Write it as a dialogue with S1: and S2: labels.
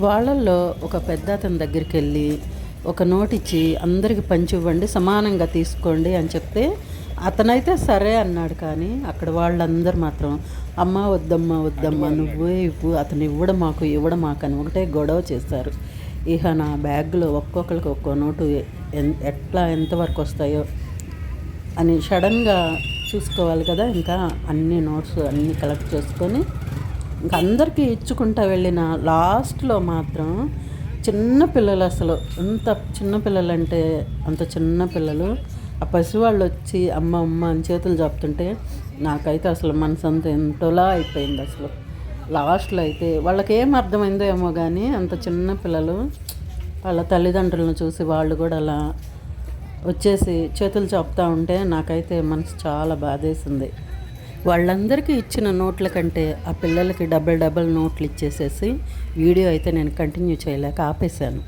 S1: వాళ్ళల్లో ఒక పెద్ద అతని దగ్గరికి వెళ్ళి ఒక నోట్ ఇచ్చి అందరికి పంచి ఇవ్వండి సమానంగా తీసుకోండి అని చెప్తే అతనైతే సరే అన్నాడు కానీ అక్కడ వాళ్ళందరూ మాత్రం అమ్మ వద్దమ్మ వద్దమ్మ నువ్వే ఇవ్వు అతను ఇవ్వడం మాకు ఇవ్వడం మాకు అని ఒకటే గొడవ చేశారు ఇక నా బ్యాగ్లో ఒక్కొక్కరికి ఒక్కో నోటు ఎట్లా ఎంతవరకు వస్తాయో అని సడన్గా చూసుకోవాలి కదా ఇంకా అన్ని నోట్స్ అన్నీ కలెక్ట్ చేసుకొని ఇంకా అందరికీ ఇచ్చుకుంటా వెళ్ళిన లాస్ట్లో మాత్రం చిన్న పిల్లలు అసలు. ఎంత చిన్న పిల్లలు అంటే అంత చిన్న పిల్లలు. ఆ పసివాళ్ళు వచ్చి అమ్మ అమ్మ అని చేతులు చెప్తుంటే నాకైతే అసలు మనసు అంత ఎంతోలా అయిపోయింది అసలు. లాస్ట్లో అయితే వాళ్ళకి ఏం అర్థమైందో ఏమో కానీ అంత చిన్న పిల్లలు వాళ్ళ తల్లిదండ్రులను చూసి వాళ్ళు కూడా అలా వచ్చేసి చేతులు చాపుతూ ఉంటే నాకైతే మనసు చాలా బాధేసింది. వాళ్ళందరికీ ఇచ్చిన నోట్ల కంటే ఆ పిల్లలకి డబల్ డబల్ నోట్లు ఇచ్చేసేసి వీడియో అయితే నేను కంటిన్యూ చేయలేక ఆపేశాను.